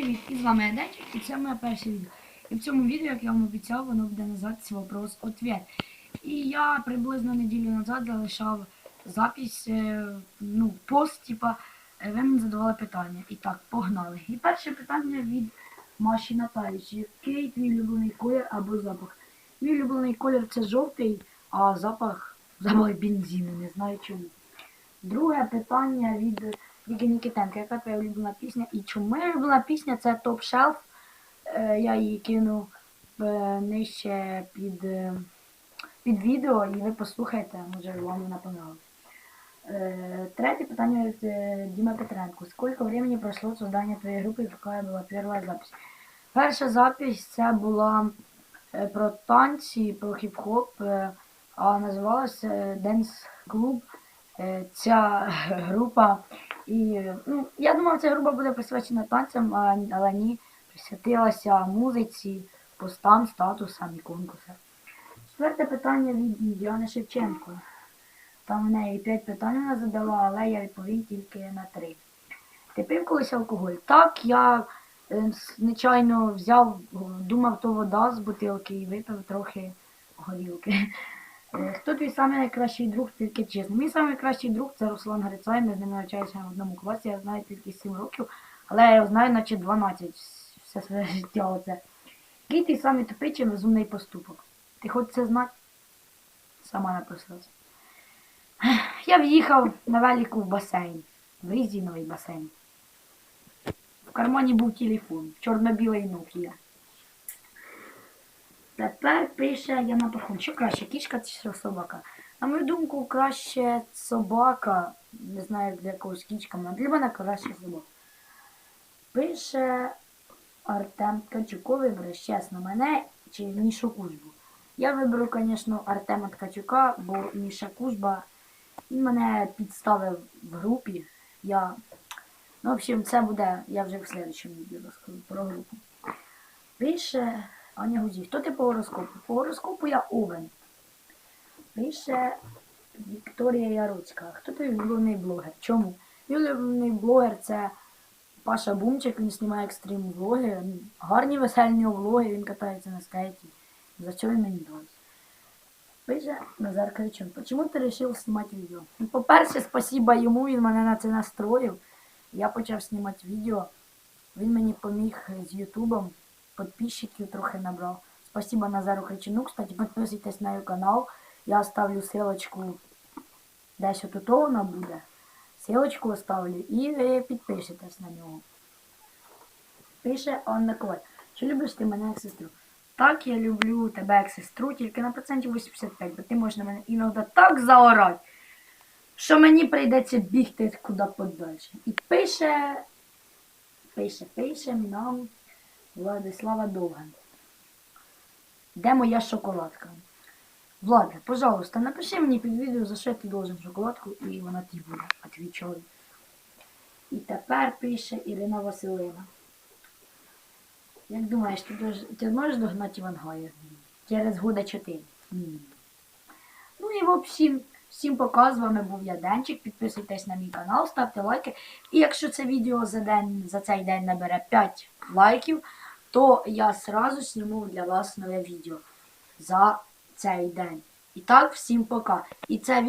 привіт! І з вами Еденчик, і це моє перше відео. І в цьому відео, як я вам обіцяв, воно буде називатися вопрос ответ І я приблизно неділю назад залишав запись, е, ну, пост, типа, е, ви мені задавали питання. І так, погнали. І перше питання від Маші Наталі. Чи Який твій улюблений колір або запах? Мій улюблений колір це жовтий, а запах запах бензину, не знаю чому. Друге питання від Віки Нікітенка. Яка твоя улюблена пісня? І чому моя улюблена пісня це Топ Шелф. Я її кину е, нижче під, е, під відео і ви послухайте, може вам вона понравилась. Е, третє питання від Діма Петренко. Сколько времени пройшло создання твоєї групи і яка була перша запись? Перша запись це була про танці, про хіп-хоп, а називалася Dance Club. Ця група. І ну, я думав, ця група буде присвячена танцям, але ні, присвятилася музиці, постам, статусам і конкурсам. Четверте питання від Діани Шевченко. Там в неї п'ять питань вона задала, але я відповім тільки на три. Ти пив колись алкоголь? Так, я е, нечайно взяв, думав, то вода з бутилки і випив трохи горілки. Хто твій самий найкращий друг, тільки чесно? Мій найкращий друг це Руслан Грицай, ми з ним навчаємося в одному класі, я знаю тільки 7 років, але я його знаю, наче 12 все своє життя оце. Який ти самий чи розумний поступок? Ти хочеш це знати? Сама напросилася. Я в'їхав на велику в басейн, в резиновий басейн. В кармані був телефон, чорно-білий Nokia. Тепер пише Яна Пахон. Що краще, кішка чи собака? На мою думку, краще собака. Не знаю, для когось кішка, але для мене краще собака. Пише Артем Ткачуко вибереш чесно мене чи Мішу Кузьбу. Я виберу, звісно, Артема Ткачука, бо Міша Кузьба він мене підставив в групі. Я... Ну, в общем, це буде, я вже в следующому відео розкажу про групу. Пише Аня Гузі, хто ти по гороскопу? По гороскопу я Овен. Пише Вікторія Яроцька. Хто твій улюблений блогер? Чому? Мій блогер це Паша Бумчик, він знімає екстрим влоги. Гарні нього влоги, він катається на скейті. За що він мені подобається? Пише Назар Кричун. Чому ти вирішив знімати відео? Ну, По-перше, спасіба йому, він мене на це настроїв. Я почав знімати відео. Він мені поміг з Ютубом. Підписчиків трохи набрав. Спасибо Назару Кричуну. Кстати, підписуйтесь на його канал. Я оставлю ссылочку десь отут вона буде. Ссылочку оставлю і ви підпишетесь на нього. Пише Анна Коваль. Чи любиш ти мене як сестру? Так, я люблю тебе як сестру, тільки на процентів 85, бо ти можеш на мене іноді так заорати, що мені прийдеться бігти куди подальше. І пише, пише, пише нам Владислава Довган. Де моя шоколадка? Влада, пожалуйста, напиши мені під відео, за що ти должен шоколадку, і вона тобі буде. Отвічаю. І тепер пише Ірина Василина. Як думаєш, ти, ти зможеш догнати Івангая? Через года 4. Ні. Ну і в общем, всім пока. З вами був я Денчик. Підписуйтесь на мій канал, ставте лайки. І якщо це відео за день, за цей день набере 5 лайків, то я сразу зніму для вас нове відео за цей день. І так, всім пока. І це